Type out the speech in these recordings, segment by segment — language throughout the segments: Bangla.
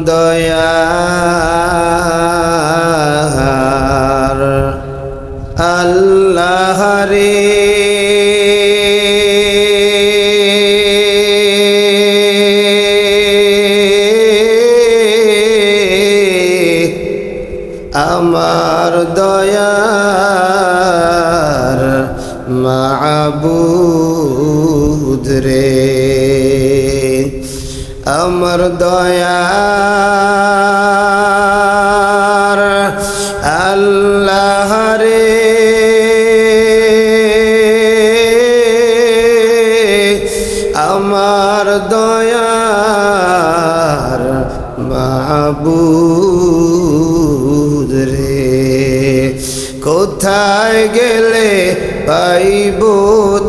দয়ার মাবুদ রে। কোথায় গেলে পাইব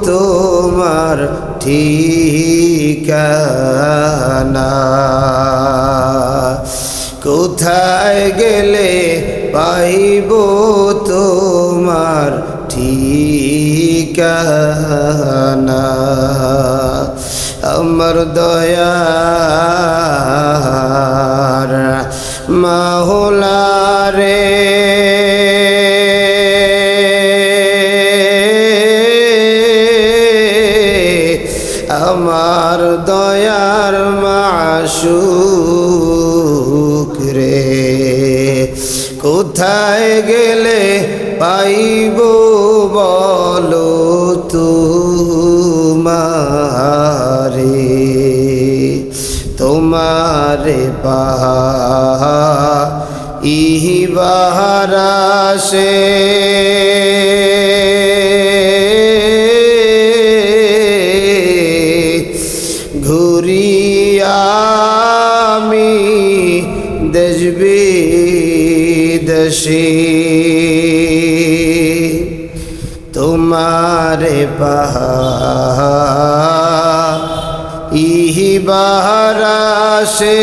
তোমার ঠিকানা? কোথায় গেলে পাইব তোমার ঠিকানা? আমার দয়ার মাহলারে। আমার দয়ার মাসুক রে কোথায় গেলে পাইব বলো তুমারে? তোমারে পাহা বাহারাসে ঘুরিয়ামি দেশবি দেশে তোমারে পাহা ইহি ঘুরিয়ামি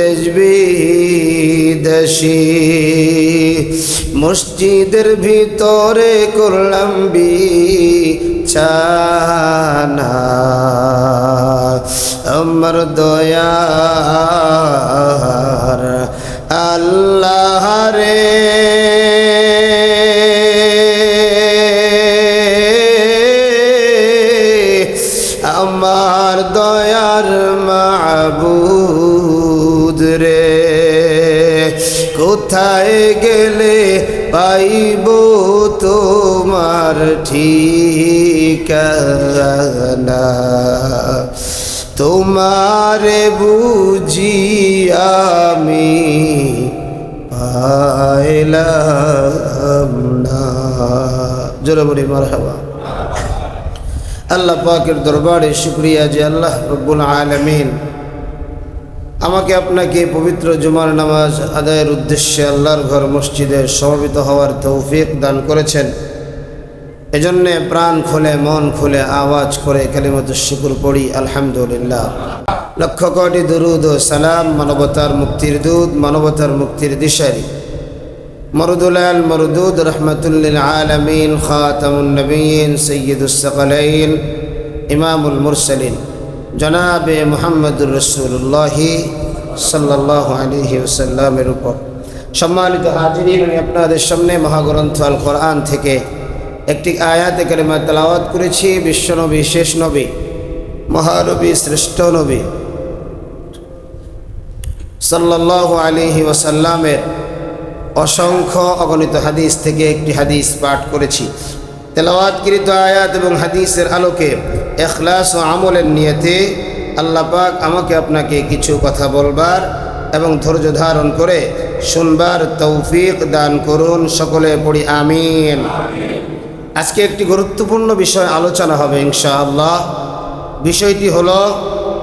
দেশবি দেশে। মসজিদের ভিতরে করলাম বি ছানা আমার দয়ার আল্লাহ রে। মাবুদ রে। কোথায় গেলে পাইব তোমার ঠিকানা? তোমারে বুঝি আমি পাইলাম না। জোরে বলি, মারহাবা। আল্লাহ পাকের দরবারে শুক্রিয়া যে আল্লাহ রব্বুল আলমিন আমাকে আপনাকে পবিত্র জুমার নামাজ আদায়ের উদ্দেশ্যে আল্লাহর ঘর মসজিদে সমবেত হওয়ার তৌফিক দান করেছেন। এজন্যে প্রাণ খুলে, মন খুলে, আওয়াজ করে কালিমত শুকুর পড়ি, আলহামদুলিল্লাহ। লক্ষ কোটি দুরুদ ও সালাম মানবতার মুক্তির দুধ মানবতার মুক্তির দিশারি। মরুদুলাল মরুদুদ রহমতুল্লিল আলমিন, খাতামুন নবীন সৈয়দুসকলাইন ইমামুল মুরসলিন। জনাবে মোহাম্মদুর রসুল্লাহি সাল্লাহ আলহি ওসাল্লামের উপর। সম্মানিত হাজিরিন, আমি আপনাদের সামনে মহাগ্রন্থ আল কোরআন থেকে একটি আয়াতে কালিমা তেলাওয়াত করেছি। বিশ্বনবী, শেষ নবী, মহানবী, শ্রেষ্ঠ নবী সাল্লাহ আলিহি ওসাল্লামের অসংখ্য অগণিত হাদিস থেকে একটি হাদিস পাঠ করেছি। তেলাওয়াতকৃত আয়াত এবং হাদিসের আলোকে এখলাস ও আমলের নিয়তে আল্লাহ পাক আমাকে আপনাকে কিছু কথা বলবার এবং ধৈর্য ধারণ করে শুনবার তৌফিক দান করুন সকলে পড়ি আমিন। আজকে একটি গুরুত্বপূর্ণ বিষয় আলোচনা হবে ইনশাআল্লাহ। বিষয়টি হল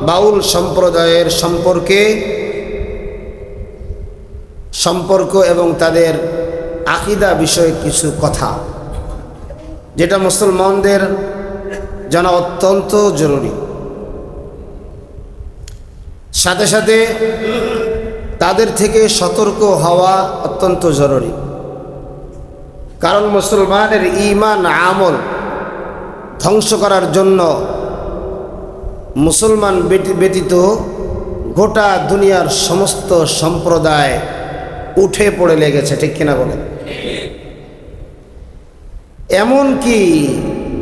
বাউল সম্প্রদায়ের সম্পর্কে, সম্পর্ক এবং তাদের আকিদা বিষয়ে কিছু কথা। যেটা মুসলমানদের জানা অত্যন্ত জরুরি। সাথে সাথে তাদের থেকে সতর্ক হওয়া অত্যন্ত জরুরি। কারণ মুসলমানের ইমান আমল ধ্বংস করার জন্য মুসলমান ব্যতীত গোটা দুনিয়ার সমস্ত সম্প্রদায় উঠে পড়ে লেগেছে, ঠিক কিনা বলেন? এমন কি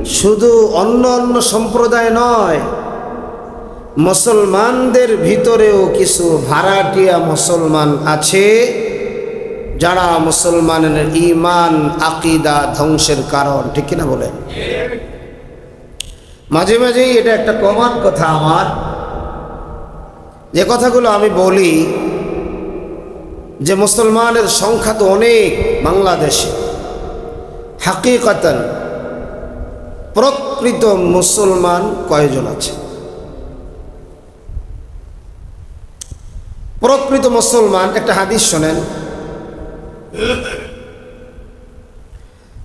শুধু অন্য অন্য সম্প্রদায় নয়, মুসলমানদের ভিতরেও কিছু ভাড়াটিয়া মুসলমান আছে, যারা মুসলমানের ইমান আকিদা ধ্বংসের কারণ, ঠিক কিনা বলেন? মাঝে মাঝেই এটা একটা কমান কথা আমার। যে কথাগুলো আমি বলি, যে মুসলমানের সংখ্যা তো অনেক বাংলাদেশে। হাকিকতান প্রকৃত মুসলমান কয়জন আছে? প্রকৃত মুসলমান, একটা হাদিস শোনেন।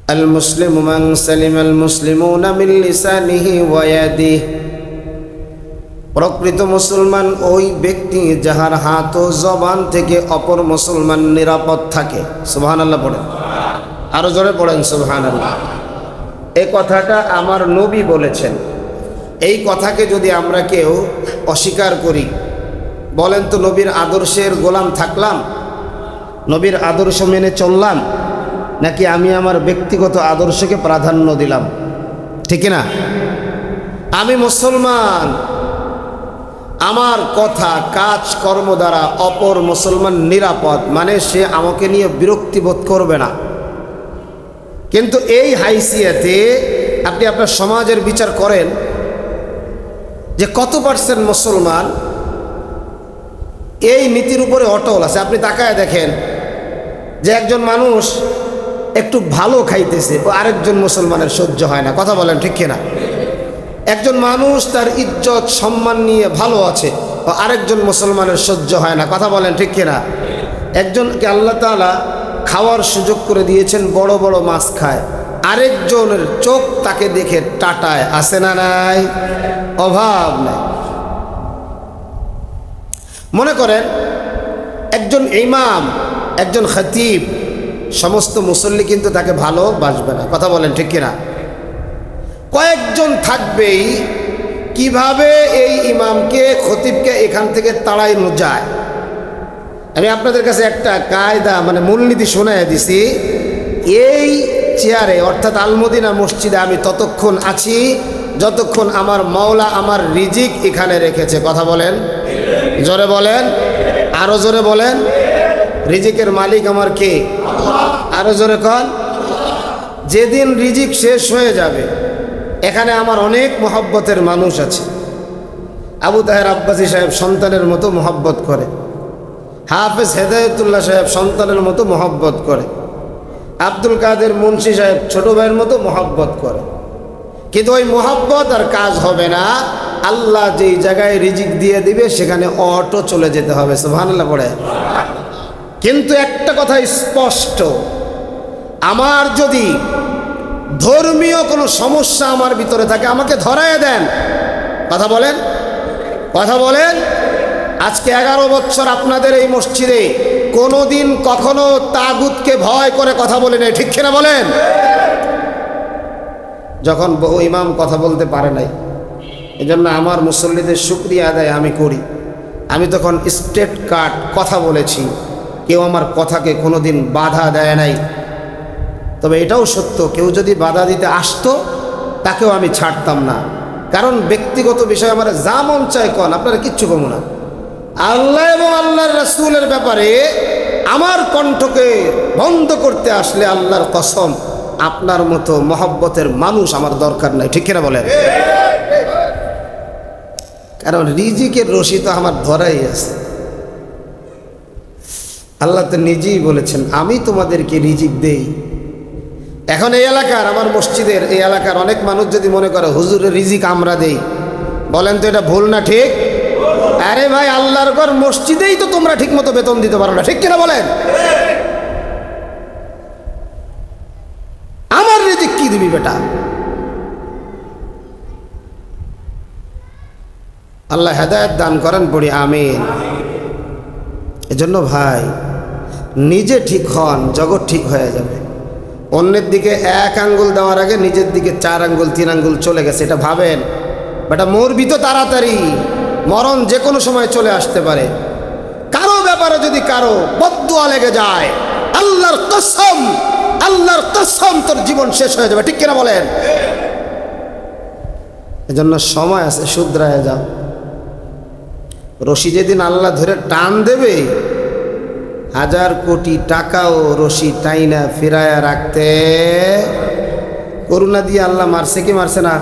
আল মুসলিম মান সালিম আল মুসলিমুনা মিন লিসানিহি ওয়া ইয়াদিহি। প্রকৃত মুসলমান ওই ব্যক্তি যাহার হাত ও জবান থেকে অপর মুসলমান নিরাপদ থাকে। সুবহানাল্লাহ পড়েন। আরও জোরে পড়েন, সুবহানাল্লাহ। এই কথাটা আমার নবী বলেছেন। এই কথাকে যদি আমরা কেউ অস্বীকার করি, বলেন তো নবীর আদর্শের গোলাম থাকলাম, নবীর আদর্শ মেনে চললাম, নাকি আমি আমার ব্যক্তিগত আদর্শকে প্রাধান্য দিলাম? ঠিক না? আমি মুসলমান। আমার কথা কাজ কর্ম দ্বারা অপর মুসলমান নিরাপদ মানে সে আমাকে নিয়ে বিরক্তি বোধ করবে না। কিন্তু এই হাইসিয়াতে আপনি আপনার সমাজের বিচার করেন যে কত পার্সেন্ট মুসলমান এই নীতির উপরে অটল আছে। আপনি তাকায় দেখেন যে একজন মানুষ একটু ভালো খাইতেছে আরেকজন মুসলমানের সহ্য হয় না। কথা বলেন ঠিক কিনা? একজন মানুষ তার ইজ্জত, সম্মান নিয়ে ভালো আছে, ও আরেকজন মুসলমানের সহ্য হয় না। কথা বলেন ঠিক কিনা? একজনকে আল্লাহ তাআলা খাওয়ার সুযোগ করে দিয়েছেন, বড় বড় মাছ খায়। আরেকজনের চোখ তাকে দেখে টাটায় আসে না নাই? অভাব নাই। মনে করেন, একজন ইমাম, একজন খতিব, সমস্ত মুসল্লি কিন্তু তাকে ভালোবাসবে না। কথা বলেন ঠিক কিনা? কয়েকজন থাকবেই, কীভাবে এই ইমামকে, খতিবকে এখান থেকে তাড়াইনো যায়? আমি আপনাদের কাছে একটা কায়দা মানে মূলনীতি শোনায় দিছি। এই চেয়ারে, অর্থাৎ আলমদিনা মসজিদে আমি ততক্ষণ আছি যতক্ষণ আমার মাওলা আমার রিজিক এখানে রেখেছে। কথা বলেন। জোরে বলেন। আরও জোরে বলেন। রিজিকের মালিক আমার কে? আরও জোরে কন। যেদিন রিজিক শেষ হয়ে যাবে, এখানে আমার অনেক মহব্বতের মানুষ আছে। আবু তাহের আব্বাসী সাহেব সন্তানের মতো মহব্বত করে। হাফেজ হেদায়তুল্লাহ সাহেব সন্তানের মতো মহব্বত করে। আব্দুল কাদের মুন্সি সাহেব ছোট ভাইয়ের মতো মহব্বত করে। কিন্তু ওই মহব্বত আর কাজ হবে না। আল্লাহ যেই জায়গায় রিজিক দিয়ে দিবে, সেখানে অটো চলে যেতে হবে। সুবহানাল্লাহ পড়ে। কিন্তু একটা কথা স্পষ্ট। আমার যদি ধর্মীয় কোনো সমস্যা আমার ভিতরে থাকে, আমাকে ধরায় দেন। কথা বলেন? কথা বলেন? আজকে এগারো বছর আপনাদের এই মসজিদে কোনোদিন কখনো তাগুতকে ভয় করে কথা বলে নেই। ঠিক কিনা বলেন? যখন বহু ইমাম কথা বলতে পারে নাই, এজন্য আমার মুসল্লিদের শুক্রিয়া আদায় আমি করি। আমি তখন স্টেট কার্ড কথা বলেছি, কেউ আমার কথাকে কোনোদিন বাধা দেয় নাই। তবে এটাও সত্য, কেউ যদি বাধা দিতে আসতো, তাকেও আমি ছাড়তাম না। কারণ ব্যক্তিগত বিষয়ে আমার যা মন চায় কন, আপনারা কিচ্ছু কমু না। আল্লাহ এবং আল্লাহর রাসুলের ব্যাপারে আমার কণ্ঠকে বন্ধ করতে আসলে আল্লাহর কসম, আপনার মতো মহব্বতের মানুষ আমার দরকার নাই। ঠিক কিনা বলেন? কারণ রিজিকের রশি তো আমার ধরাই আছে। আল্লাহ তো নিজেই বলেছেন, আমি তোমাদেরকে রিজিক দেই। এখন এই এলাকার, আমার মসজিদের এই এলাকার অনেক মানুষ যদি মনে করে, হুজুরের রিজিক আমরা দেই। বলেন তো এটা ভুল না ঠিক? আরে ভাই, আল্লাহর ঘর মসজিদেই তো তোমরা ঠিক মতো বেতন দিতে পারো না, ঠিক কিনা বলেন? আমার রিজিক কি দিবি বেটা? আল্লাহ হেদায়ত দান করেন, পড়ি আমিন। এজন্য ভাই, নিজে ঠিক হন, জগৎ ঠিক হয়ে যাবে। অন্যের দিকে এক আঙ্গুল দেওয়ার আগে নিজের দিকে চার আঙ্গুল, তিন আঙ্গুল চলে গেছে, এটা ভাবেন? বেটা, মরবি তো তাড়াতাড়ি। মরণ যে কোনো সময় চলে আসতে পারে। কারও ব্যাপারে যদি কারও বদুয়া লেগে যায়, আল্লাহর কসম আল্লাহর কসম তোর জীবন শেষ হয়ে যাবে। ঠিক কিনা বলেন? এজন্য সময় আছে শুদ্রায় যাও। রশি যেদিন আল্লাহ ধরে টান দেবে, হাজার কোটি টাকাও রশি টাইনা ফিরায়া রাখতে করুণা দিয়ে আল্লাহ মারছে কি মারছে না?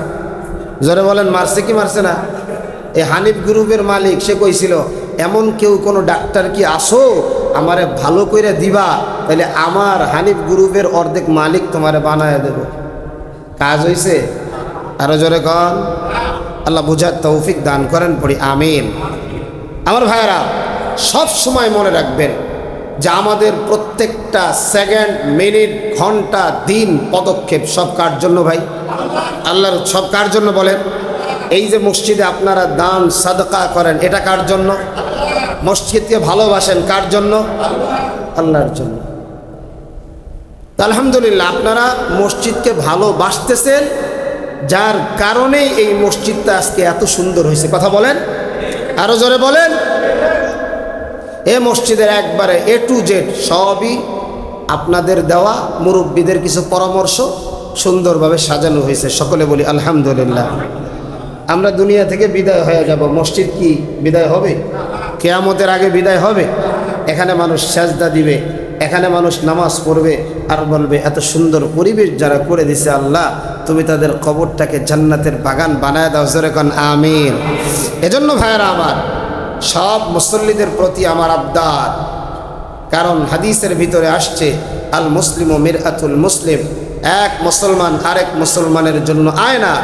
জোরে বলেন, মারছে কি মারছে না? এই হানিফ গ্রুপের মালিক, সে কইছিল, এমন কেউ কোনো ডাক্তার কি আসো? আমারে ভালো করে দিবা তাহলে আমার হানিফ গ্রুপের অর্ধেক মালিক তোমারে বানায় দেব। কাজ হইছে? আরও জোরে কন। আল্লাহ বুঝার তৌফিক দান করেন, পড়ি আমিন। আমার ভাইয়েরা, সব সময় মনে রাখবেন যে আমাদের প্রত্যেকটা সেকেন্ড, মিনিট, ঘণ্টা, দিন পদক্ষেপ সব কার জন্য ভাই? আল্লাহর সব কার জন্য বলেন? এই যে মসজিদে আপনারা দান, সাদকা করেন, এটা কার জন্য? মসজিদকে ভালোবাসেন কার জন্য? আল্লাহর জন্য। আলহামদুলিল্লাহ, আপনারা মসজিদকে ভালোবাসতেছেন, যার কারণেই এই মসজিদটা আজকে এত সুন্দর হয়েছে। কথা বলেন? আরও জোরে বলেন? এ মসজিদের একবারে এ টু জেড সবই আপনাদের দেওয়া মুরব্বীদের কিছু পরামর্শ সুন্দরভাবে সাজানো হয়েছে। সকলে বলি আলহামদুলিল্লাহ। আমরা দুনিয়া থেকে বিদায় হয়ে যাব। মসজিদ কি বিদায় হবে? কেয়ামতের আগে বিদায় হবে? এখানে মানুষ সাজদা দিবে, এখানে মানুষ নামাজ পড়বে আর বলবে, এত সুন্দর পরিবেশ যারা করে দিছে আল্লাহ, তুমি তাদের কবরটাকে জান্নাতের বাগান বানায় দাও। জোরে কন, আমিন। এজন্য ভাইয়েরা আমার, সব মুসল্লিদের প্রতি আমার আবদার, কারণ হাদিসের ভিতরে আসছে, আল মুসলিম ও মির আতুল মুসলিম। এক মুসলমান আরেক মুসলমানের জন্য আয়না।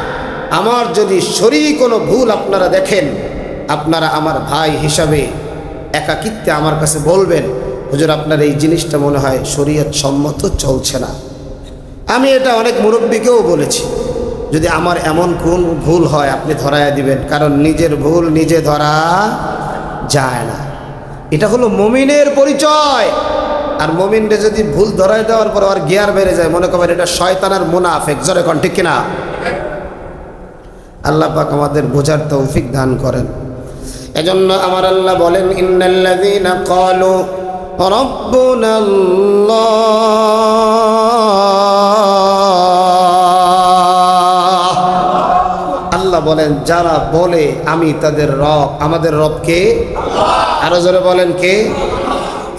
আমার যদি শরীর কোনো ভুল আপনারা দেখেন, আপনারা আমার ভাই হিসাবে একাকিত্বে আমার কাছে বলবেন, হুজুর, আপনার এই জিনিসটা মনে হয় শরীয়ত সম্মত চলছে না। আমি এটা অনেক মুরব্বীকেও বলেছি, যদি আমার এমন কোন ভুল হয়, আপনি ধরায় দিবেন, কারণ নিজের ভুল নিজে ধরা যায় না। এটা হলো মমিনের পরিচয়। আর মমিনরে যদি ভুল ধরায় দেওয়ার পর আর গিয়ার বেড়ে যায়, মনে করবেন এটা শয়তানার মুনাফেক। জোরে কন কিনা? আল্লাহ পাক আমাদের বোঝার তৌফিক দান করেন। এজন্য আমার আল্লাহ বলেন, ইন্নাল্লাযীনা ক্বালু রব্বুনা আল্লাহ আল্লাহ বলেন, যারা বলে আমি তাদের রব, আমাদের রবকে আরও জোরে বলেন, কে?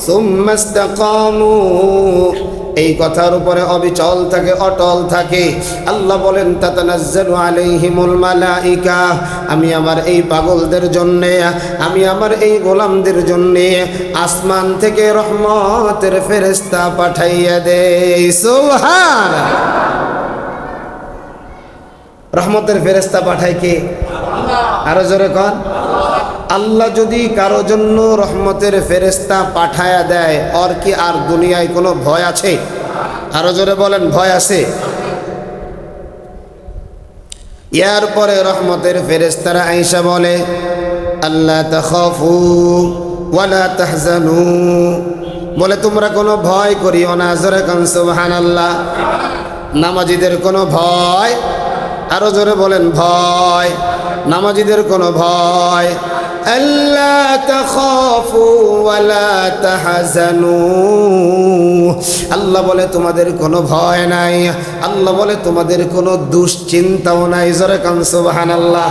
সুম্মাস্তাকামু এই কথার উপরে অবিচল থাকে, অটল থাকে। আল্লাহ বলেন, তাতানাজ্জালু আলাইহিমুল মালাইকা। আমি আমার এই পাগলদের জন্যে, আমি আমার এই গোলামদের জন্যে আসমান থেকে রহমতের ফেরেশতা পাঠাইয়া দেই। সুবহান রহমতের ফেরেশতা পাঠায় কে? আরও জোরে কন। আল্লাহ যদি কারও জন্য রহমতের ফেরেস্তা পাঠায়া দেয়, ওর কি আর দুনিয়ায় কোনো ভয় আছে? আরও জোরে বলেন, ভয় আছে। ইয়ার পরে রহমতের ফেরেস্তারা আইসা বলে আল্লাহ তখফু ওয়ালা তাহজানু। বলে, তোমরা কোনো ভয় করিও না, জোরে কান, সুবহানাল্লাহ। নামাজিদের কোনো ভয়? আরও জোরে বলেন, ভয়। নামাজিদের কোনো ভয়? আল্লাহ তখফু ওয়ালা তাহজানু। আল্লাহ বলে, তোমাদের কোনো ভয় নাই। আল্লাহ বলে, তোমাদের কোনো দুশ্চিন্তাও নাই। জোরে কান, সুবহানাল্লাহ।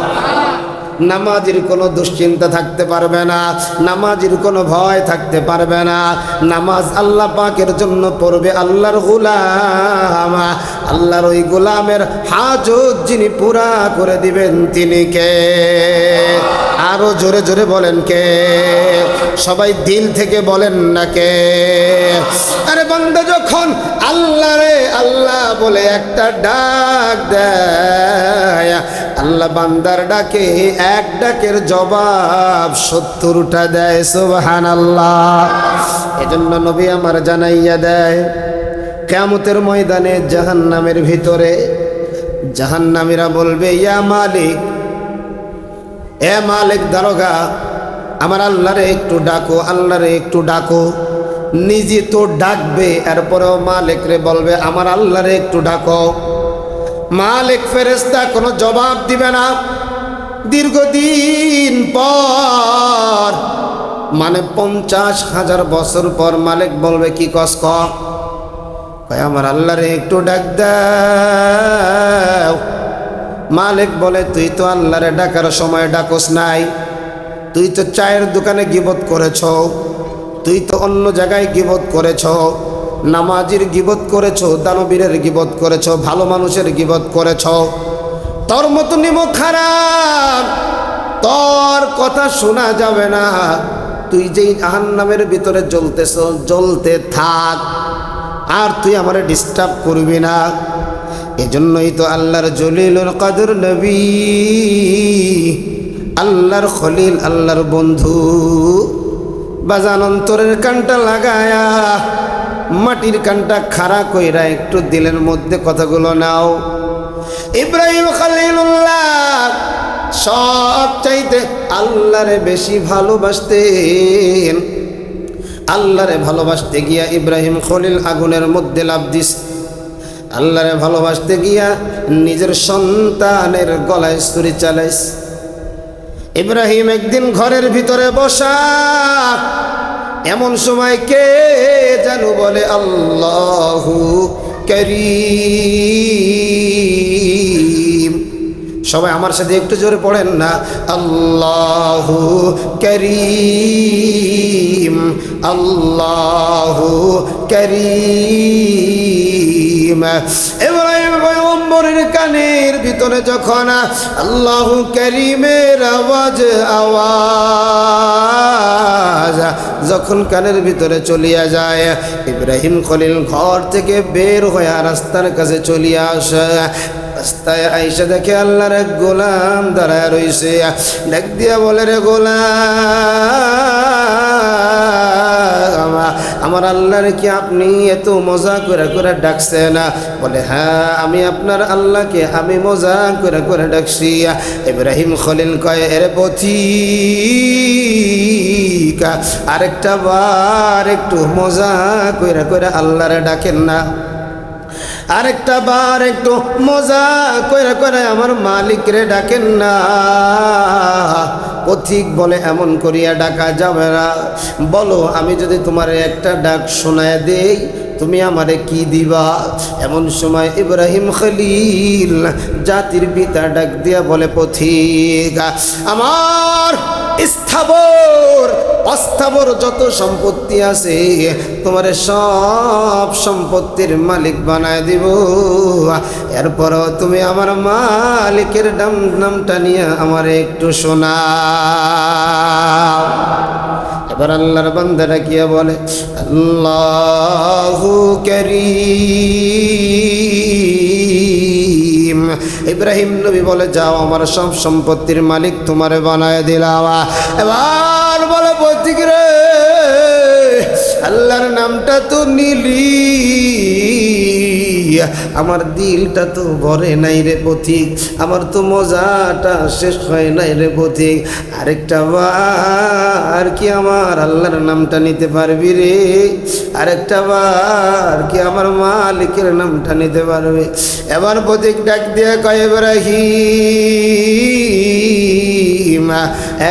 নামাজির কোনো দুশ্চিন্তা থাকতে পারবে না। নামাজির কোনো ভয় থাকতে পারবে না। নামাজ আল্লাহ পাকের জন্য পড়বে আল্লাহর গোলাম। আল্লাহর ওই গোলামের হাজত যিনি পুরা করে দিবেন, তিনি কে? আরও জোরে জোরে বলেন কে? সবাই দিল থেকে বলেন না কে? আরে বান্দা, যখন আল্লাহ রে আল্লাহ বলে একটা ডাক দেয়, আল্লাহ বান্দার ডাকে এক ডাকের জবাব সত্তরটা দেয় সুবহান আল্লাহ এজন্য নবী আমার জানাইয়া দেয় কেমতের ময়দানে জাহান্নামের ভিতরে জাহান্নামীরা বলবে, ইয়া মালিক, এ মালিক দারোগা, আমার আল্লাহরে একটু ডাকো, আল্লাহরে একটু ডাকো। নিজে তো ডাকবে, এরপরেও মালিক রে বলবে, আমার আল্লাহরে একটু ডাকো। মালিক ফেরেস্তা কোনো জবাব দিবে না। দীর্ঘদিন পর মানে পঞ্চাশ হাজার বছর পর মালিক বলবে, কি কস কয়, আমার আল্লাহরে একটু ডাক দাও। মালিক বলে, তুই তো আল্লাহরে ডাকার সময় ডাকস নাই। তুই তো চায়ের দোকানে গিবত করেছ। তুই তো অন্য জায়গায় গিবত করেছ। নামাজির গিবত করেছ, দানবীরের গিবত করেছ, ভালো মানুষের গিবত করেছ। তোর মতো নিম খারাপ, তোর কথা শোনা যাবে না। তুই যেই জাহান্নামের ভিতরে জ্বলতেছ, জ্বলতে থাক। আর তুই আমারে ডিস্টার্ব করবি না। এজন্যই তো আল্লাহর জলিলুল কাদর নবী, আল্লাহর খলিল, আল্লাহর বন্ধু, বাজান অন্তরের কানটা লাগায়া, মাটির কানটা খাড়া কইরা একটু দিলের মধ্যে কথাগুলো নাও। ইব্রাহিম খালিলুল্লাহ সব চাইতে আল্লাহরে বেশি ভালোবাসতেন। আল্লাহরে ভালোবাসতে গিয়া ইব্রাহিম খলিল আগুনের মধ্যে লাভ দিস। আল্লাহরে ভালোবাসতে গিয়া নিজের সন্তানের গলায় ছুরি চালাইস। ইব্রাহিম একদিন ঘরের ভিতরে বসা, এমন সময় কে জানু বলে, আল্লাহু করিম। সবাই আমার সাথে একটু জোরে পড়েন না। আল্লাহু করিম, আল্লাহ করিম। কানের ভিতরে যখন আল্লাহু করিমের আওয়াজ আওয়াজ যখন কানের ভিতরে চলিয়া যায়, ইব্রাহিম খলিল ঘর থেকে বের হয়ে রাস্তার কাছে চলিয়া আসে। রাস্তায় আইসা দেখে আল্লাহর এক গোলাম দাঁড়ায় রইছে। ডাক দিয়া বলে, রে গোলাম, আমার আল্লাহর কি আপনি এত মজা করে করে ডাকছে না? বলে হ্যাঁ আমি আপনার আল্লাহকে আমি মজা করে করে ডাকছি। ইব্রাহিম খলিল কয়, এরে পথি আরেকটা বার একটু মজা করে করে আল্লাহরে ডাকেন না। আরেকটা বার একটু মজা করে করে আমার মালিকরে ডাকেন না। পথিক বলে, এমন করিয়া ডাকা যাবে না। বলো, আমি যদি তোমার একটা ডাক শোনায় দেই, তুমি আমারে কি দিবা? এমন সময় ইব্রাহিম খলিল জাতির পিতা ডাক দিয়া বলে, পথিক, আমার স্থাবর, অস্থাবর যত সম্পত্তি আছে, তোমার সব সম্পত্তির মালিক বানায় দিব। এরপরও তুমি আমার মালিকের নাম, নামটা নিয়ে আমার একটু শোনা এবার আল্লাহর বান্দারা কি বলে, আল্লাহু করিম। ইব্রাহিম ইব্রাহিম নবী বলে, যাও, আমার সব সম্পত্তির মালিক তোমারে বানায় দিলাম। এবার বলে পৈতিক রে? আল্লাহর নামটা তো নিলি। আমার দিলটা তো ভরে নাই রে পথিক, আমার তো মজাটা শেষ হয় নাই রে পথিক। আরেকটা বার কি আমার আল্লাহর নামটা নিতে পারবি রে? আরেকটা বার কি আমার মালিকের নামটা নিতে পারবে? এবার পথিক ডাক দিয়ে কয়, ইব্রাহিম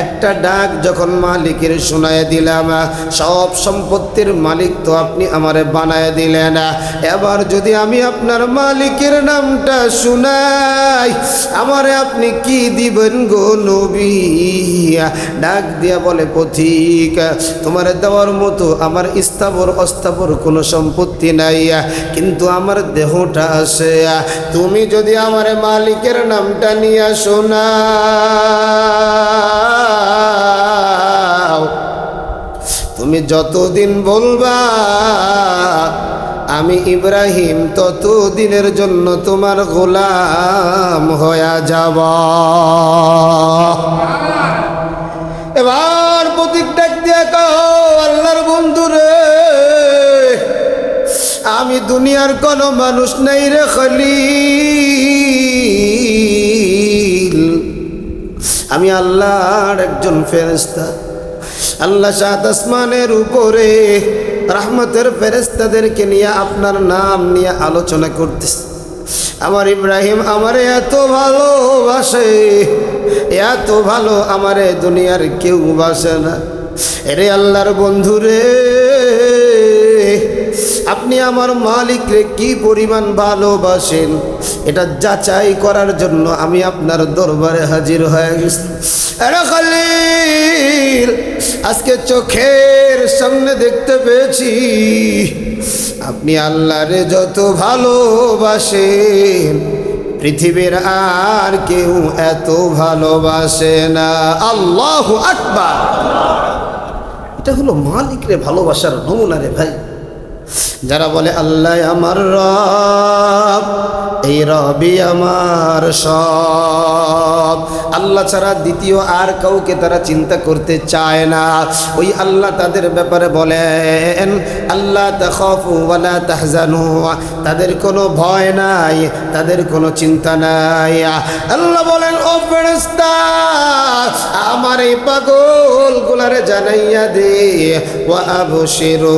একটা ডাক যখন মালিকের শোনায় দিলাম, সব সম্পত্তির মালিক তো আপনি আমারে বানায় দিলেন। এবার যদি আমি আপনার মালিকের নামটা শুনাই, আমারে আপনি কি দিবেন গো নবী? ডাক দিয়া বলে, পথিক, তোমার দেওয়ার মতো আমার স্থাবর অস্থাবর কোনো সম্পত্তি নাই, কিন্তু আমার দেহটা আছে। তুমি যদি আমার মালিকের নামটা নিয়ে শোনা তুমি যতদিন বলবা, আমি ইব্রাহিম ততদিনের জন্য তোমার গোলাম হয়ে যাব। এবার প্রতীক ডাক দিয়া কহ আল্লাহর বন্ধুরে, আমি দুনিয়ার কোনো মানুষ নাই রে খলিল। আমি আল্লাহর একজন ফেরেস্তা আল্লাহ শাহ আসমানের উপরে রাহমতের ফেরেস্তাদেরকে নিয়ে আপনার নাম নিয়ে আলোচনা করতেছে। আমার ইব্রাহিম আমারে এত ভালোবাসে, এত ভালো আমারে দুনিয়ার কেউ বাসে না। এরে আল্লাহর বন্ধু রে আপনি আমার মালিকরে কি পরিমাণ ভালোবাসেন? এটা যাচাই করার জন্য আমি আপনার দরবারে হাজির হয়ে গেছি। আজকে চোখের সামনে দেখতে পেয়েছি। আপনি আল্লাহরে যত ভালোবাসেন, পৃথিবীর আর কেউ এত ভালোবাসে না। আল্লাহ আকবার। এটা হলো মালিকরে ভালোবাসার নমুনা রে ভাই। যারা বলে আল্লাহ আমার রব এই রবি আমার সব। আল্লাহ ছাড়া দ্বিতীয় আর কাউকে তারা চিন্তা করতে চায় না। ওই আল্লাহ তাদের ব্যাপারে বলেন আল্লাহ তাখফু তাহজানু। তাদের কোনো ভয় নাই, তাদের কোনো চিন্তা নাই। আল্লাহ বলেন, ও আমার এই পাগল গুলারে জানাইয়া দে। ওয়া আবশিরু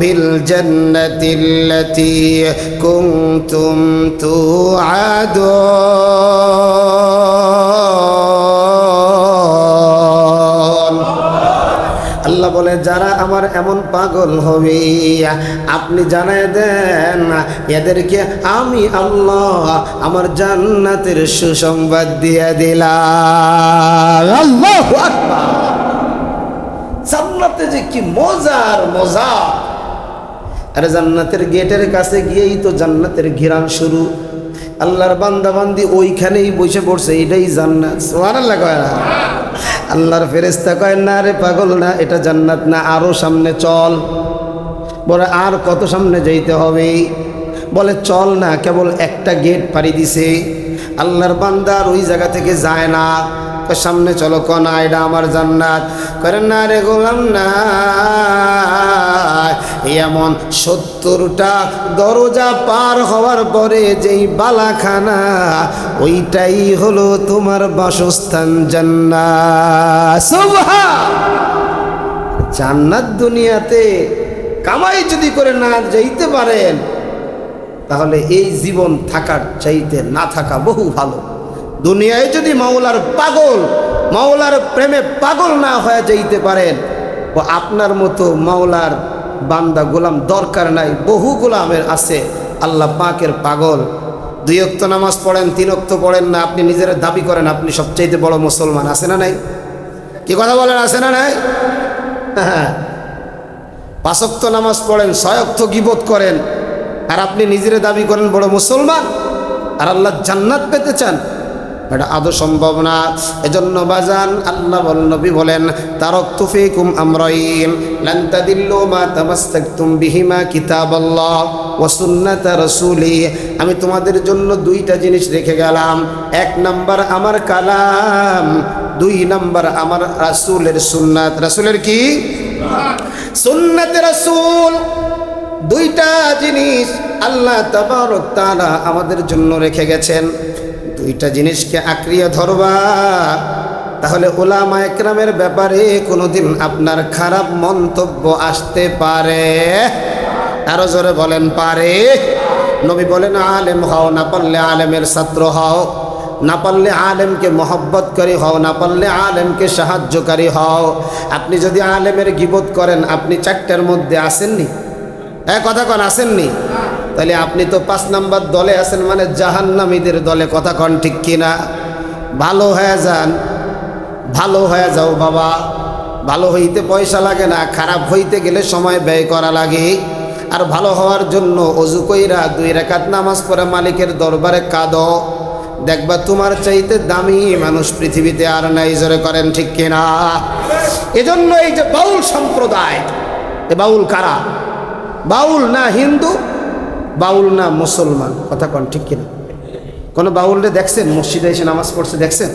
বিল জান্নাতিল্লাতি কুনতুম তুআদুন আল্লাহ বলে, যারা আমার এমন পাগল হবে, আপনি জানায় দেন, এদেরকে আমি আল্লাহ আমার জান্নাতের সুসংবাদ দিয়ে দিলাম। জান্নাতে যে কি মজার মজা। আরে জান্নাতের গেটের কাছে গিয়েই তো জান্নাতের ঘিরান শুরু। আল্লাহর বান্দাবান্দি ওইখানেই বসে পড়ছে, এটাই জান্নাত। কয় না? আল্লাহর ফেরেস্তা কয়, না রে পাগল না, এটা জান্নাত না আরও সামনে চল। বলে, আর কত সামনে যাইতে হবে? বলে, চল না, কেবল একটা গেট পাড়ি দিছে। আল্লাহর বান্দা আর ওই জায়গা থেকে যায় না। সামনে চলো কনা, এটা আমার জান্নাত। করেন না রে গোলাম না। এমন সত্তরটা দরজা পার হওয়ার পরে যেই বালাখানা, ওইটাই হলো তোমার বাসস্থান জান্নাত। জান্নাত দুনিয়াতে কামাই যদি করে না যাইতে পারেন, তাহলে এই জীবন থাকার চাইতে না থাকা বহু ভালো। দুনিয়ায় যদি মাওলার পাগল, মাওলার প্রেমে পাগল না হয়ে যাইতে পারেন, ও আপনার মতো মাওলার বান্দা গোলাম দরকার নাই, বহু গোলামের আছে। আল্লাহ পাকের পাগল। দুই অক্ত নামাজ পড়েন, তিন অক্ত পড়েন না, আপনি নিজের দাবি করেন, আপনি সবচাইতে বড় মুসলমান, আছে না নাই? কি কথা বলেন, আছে না নাই? হ্যাঁ পাঁচক্ত নামাজ পড়েন ছয়ক্ত গিবোধ করেন, আর আপনি নিজের দাবি করেন বড় মুসলমান, আর আল্লাহ জান্নাত পেতে চান। এটা আদৌ সম্ভব না। এজন্য বাজান আল্লাহ নবী বলেন, তারক তুফিকুম আমরাইন, লান তাদিল্লু মা তামাসসাকতুম বিহিমা কিতাবাল্লাহ ওয়া সুন্নাত রাসূলি। আমি তোমাদের জন্য দুইটা জিনিস রেখে গেলাম। এক নাম্বার আমার কালাম, দুই নাম্বার আমার রাসূলের সুন্নাত। রাসূলের কি? সুন্নাতে রাসূল। দুইটা জিনিস আল্লাহ তাবারক তাআলা আমাদের জন্য রেখে গেছেন। দুইটা জিনিসকে আঁকড়িয়ে ধরবা। তাহলে ওলামা একরামের ব্যাপারে কোনোদিন আপনার খারাপ মন্তব্য আসতে পারে। আরও জোরে বলেন, পারে। নবী বলেন, আলেম হও, না পারলে আলেমের ছাত্র হও। না পারলে আলেমকে মহব্বত করি হও, না পারলে আলেমকে সাহায্যকারী হও। আপনি যদি আলেমের গিবত করেন, আপনি চারটার মধ্যে আসেননি? হ্যাঁ কথা কন, আসেননি? তাহলে আপনি তো পাঁচ নাম্বার দলে আছেন মানে জাহান্নামীদের দলে কথা কন ঠিক কিনা? ভালো হয়ে যান, ভালো হয়ে যাও বাবা। ভালো হইতে পয়সা লাগে না, খারাপ হইতে গেলে সময় ব্যয় করা লাগে। আর ভালো হওয়ার জন্য অজু কইরা দুই রেখাত নামাজ পড়ে মালিকের দরবারে কাঁদো। দেখবা তোমার চাইতে দামি মানুষ পৃথিবীতে আর নাই, জোরে করেন ঠিক কিনা? এজন্য এই যে বাউল সম্প্রদায়, এ বাউল কারা? বাউল না হিন্দু? বাউল না মুসলমান? কথা কন, ঠিক কিনা? কোনো বাউলরে দেখছেন? মসজিদে এসে নামাজ পড়ছে, দেখছেন?